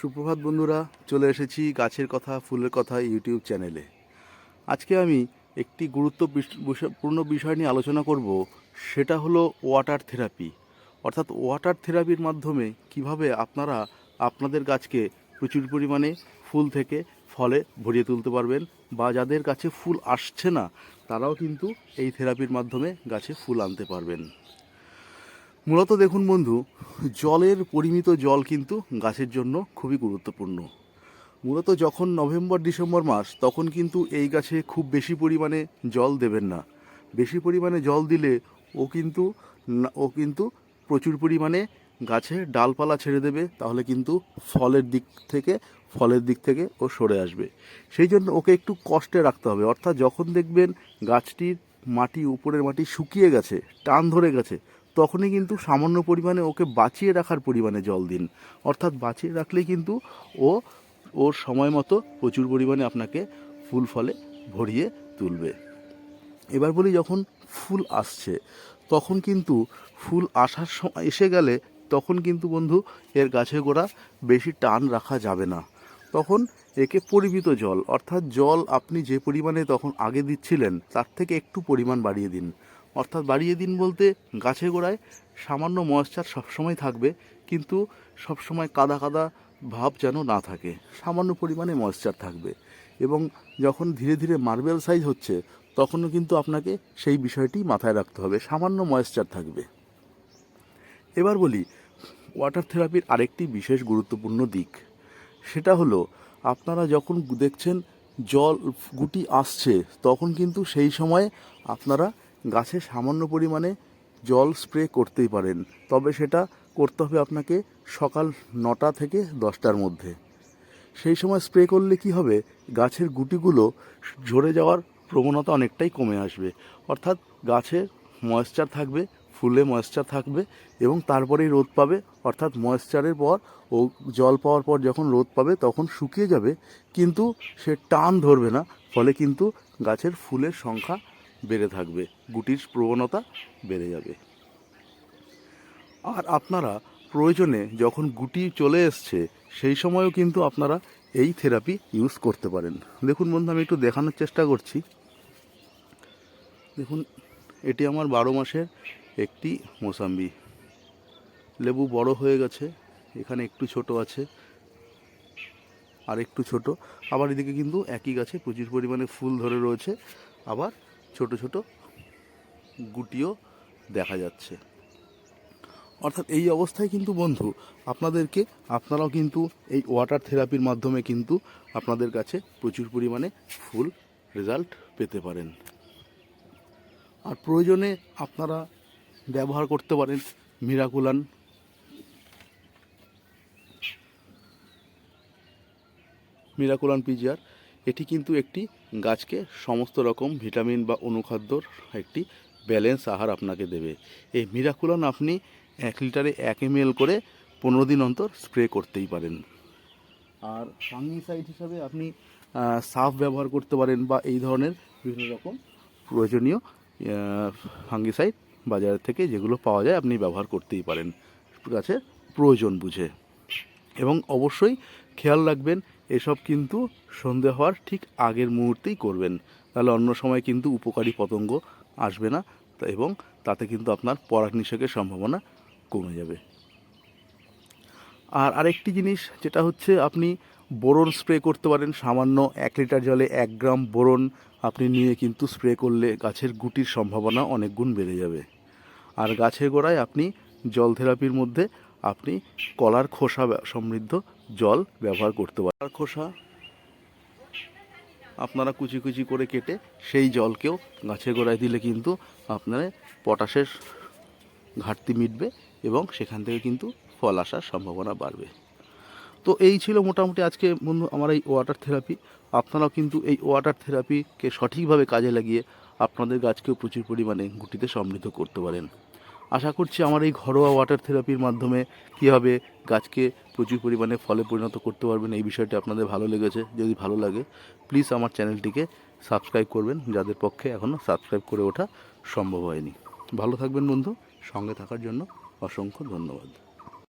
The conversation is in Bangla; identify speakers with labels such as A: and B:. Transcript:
A: সুপ্রভাত বন্ধুরা, চলে এসেছি গাছের কথা, ফুলের কথা ইউটিউব চ্যানেলে। আজকে আমি একটি গুরুত্ব বিষ- বিষয়পূর্ণ বিষয় নিয়ে আলোচনা করব, সেটা হলো ওয়াটার থেরাপি অর্থাৎ ওয়াটার থেরাপির মাধ্যমে কীভাবে আপনারা আপনাদের গাছকে প্রচুর পরিমাণে ফুল থেকে ফলে ভরিয়ে তুলতে পারবেন, বা যাদের কাছে ফুল আসছে না, তারাও কিন্তু এই থেরাপির মাধ্যমে গাছে ফুল আনতে পারবেন। মূলত দেখুন বন্ধু, জলের পরিমিত জল কিন্তু গাছের জন্য খুবই গুরুত্বপূর্ণ। মূলত যখন নভেম্বর, ডিসেম্বর মাস, তখন কিন্তু এই গাছে খুব বেশি পরিমাণে জল দেবেন না। বেশি পরিমাণে জল দিলে ও কিন্তু ও কিন্তু প্রচুর পরিমাণে গাছে ডালপালা ছেড়ে দেবে, তাহলে কিন্তু ফলের দিক থেকে, ফলের দিক থেকে ও সরে আসবে। সেই জন্য ওকে একটু কষ্টে রাখতে হবে। অর্থাৎ যখন দেখবেন গাছটির মাটি, উপরের মাটি শুকিয়ে গেছে, টান ধরে গেছে তখনই কিন্তু সামান্য পরিমাণে ওকে বাঁচিয়ে রাখার পরিমাণে জল দিন। অর্থাৎ বাঁচিয়ে রাখলেই কিন্তু ও, ওর সময় মতো প্রচুর পরিমাণে আপনাকে ফুল ফলে ভরিয়ে তুলবে। এবার বলি যখন ফুল আসছে, তখন কিন্তু ফুল আসার সময় এসে গেলে তখন কিন্তু বন্ধু এর গাছে গোড়া বেশি টান রাখা যাবে না। তখন একে পরিমিত জল, অর্থাৎ জল আপনি যে পরিমাণে তখন আগে দিচ্ছিলেন, তার থেকে একটু পরিমাণ বাড়িয়ে দিন। অর্থাৎ বাড়িয়ে দিন বলতে গাছে গোড়ায় সামান্য ময়েশ্চার সবসময় থাকবে, কিন্তু সবসময় কাদা কাদা ভাব যেন না থাকে, সামান্য পরিমাণে ময়েশ্চার থাকবে। এবং যখন ধীরে ধীরে মার্বেল সাইজ হচ্ছে, তখনও কিন্তু আপনাকে সেই বিষয়টি মাথায় রাখতে হবে, সামান্য ময়েশ্চার থাকবে। এবার বলি ওয়াটার থেরাপির আরেকটি বিশেষ গুরুত্বপূর্ণ দিক। সেটা হলো, আপনারা যখন দেখছেন জল গুটি আসছে, তখন কিন্তু সেই সময় আপনারা গাছে সামান্য পরিমাণে জল স্প্রে করতেই পারেন। তবে সেটা করতে হবে আপনাকে সকাল নটা থেকে দশটার মধ্যে। সেই সময় স্প্রে করলে কি হবে? গাছের গুটিগুলো ঝরে যাওয়ার প্রবণতা অনেকটাই কমে আসবে। অর্থাৎ গাছে ময়েশ্চার থাকবে, ফুলে ময়েশ্চার থাকবে এবং তারপরেই রোদ পাবে। অর্থাৎ ময়েশ্চারের পর ও জল পাওয়ার পর যখন রোদ পাবে তখন শুকিয়ে যাবে। কিন্তু সে টান ধরবে না, ফলে কিন্তু গাছের ফুলের সংখ্যা বেড়ে থাকবে, গুটির প্রবণতা বেড়ে যাবে। আর আপনারা প্রয়োজনে যখন গুটি চলে এসছে, সেই সময়ও কিন্তু আপনারা এই থেরাপি ইউজ করতে পারেন। দেখুন বন্ধু, আমি একটু দেখানোর চেষ্টা করছি। দেখুন, এটি আমার বারো মাসের একটি মোসাম্বি। লেবু বড় হয়ে গেছে, এখানে একটু ছোট আছে আর একটু ছোট। আবার এদিকে কিন্তু একই গাছে প্রচুর পরিমাণে ফুল ধরে রয়েছে, আবার ছোট ছোট গুটিও দেখা যাচ্ছে। অর্থাৎ এই অবস্থায় কিন্তু বন্ধু, আপনাদেরকে, আপনারাও কিন্তু এই ওয়াটার থেরাপির মাধ্যমে কিন্তু আপনাদের কাছে প্রচুর পরিমাণে ফুল রেজাল্ট পেতে পারেন। আর প্রয়োজনে আপনারা ব্যবহার করতে পারেন মিরাকুলান মিরাকুলান পিজিআর এটি কিন্তু একটি গাছকে সমস্ত রকম ভিটামিন বা অনুখাদ্যর একটি ব্যালেন্স আহার আপনাকে দেবে। এই মিরাকুলান আপনি এক লিটারে এক এম করে পনেরো দিন অন্তর স্প্রে করতেই পারেন। আর ফাঙ্গিসাইড হিসাবে আপনি সাফ ব্যবহার করতে পারেন বা এই ধরনের বিভিন্ন রকম প্রয়োজনীয় ফাঙ্গিসাইড বাজার থেকে যেগুলো পাওয়া যায় আপনি ব্যবহার করতেই পারেন। গাছের প্রয়োজন বুঝে। এবং অবশ্যই খেয়াল রাখবেন এসব কিন্তু সন্ধে হওয়ার ঠিক আগের মুহূর্তেই করবেন। তাহলে অন্য সময় কিন্তু উপকারী পতঙ্গ আসবে না এবং তাতে কিন্তু আপনার পরাগ নিষেকের সম্ভাবনা কমে যাবে। আর আরেকটি জিনিস, যেটা হচ্ছে আপনি বোরন স্প্রে করতে পারেন, সামান্য এক লিটার জলে এক গ্রাম বোরন আপনি নিয়ে কিন্তু স্প্রে করলে গাছের গুটির সম্ভাবনা অনেক গুণ বেড়ে যাবে। আর গাছের গোড়ায় আপনি জল থেরাপির মধ্যে আপনি কলার খোসা সমৃদ্ধ জল ব্যবহার করতে পারেন কলার খোসা, আপনারা কুচি কুচি করে কেটে সেই জলকেও গাছের গোড়ায় দিলে কিন্তু আপনার পটাশের ঘাটতি মিটবে এবং সেখান থেকে কিন্তু ফল আসার সম্ভাবনা বাড়বে। তো এই ছিল মোটামুটি আজকে বন্ধু আমার এই ওয়াটার থেরাপি আপনারাও কিন্তু এই ওয়াটার থেরাপিকে সঠিকভাবে কাজে লাগিয়ে আপনাদের গাছকেও প্রচুর পরিমাণে গুটিতে সমৃদ্ধ করতে পারেন। আশা করছি আমার এই ঘরোয়া ওয়াটার থেরাপির মাধ্যমে কীভাবে গাছকে প্রচুর পরিমাণে ফলে পরিণত করতে পারবেন এই বিষয়টি আপনাদের ভালো লেগেছে, যদি ভালো লাগে প্লিজ আমার চ্যানেলটিকে সাবস্ক্রাইব করবেন, যাদের পক্ষে এখনও সাবস্ক্রাইব করে ওঠা সম্ভব হয়নি। ভালো থাকবেন বন্ধু, সঙ্গে থাকার জন্য অসংখ্য ধন্যবাদ।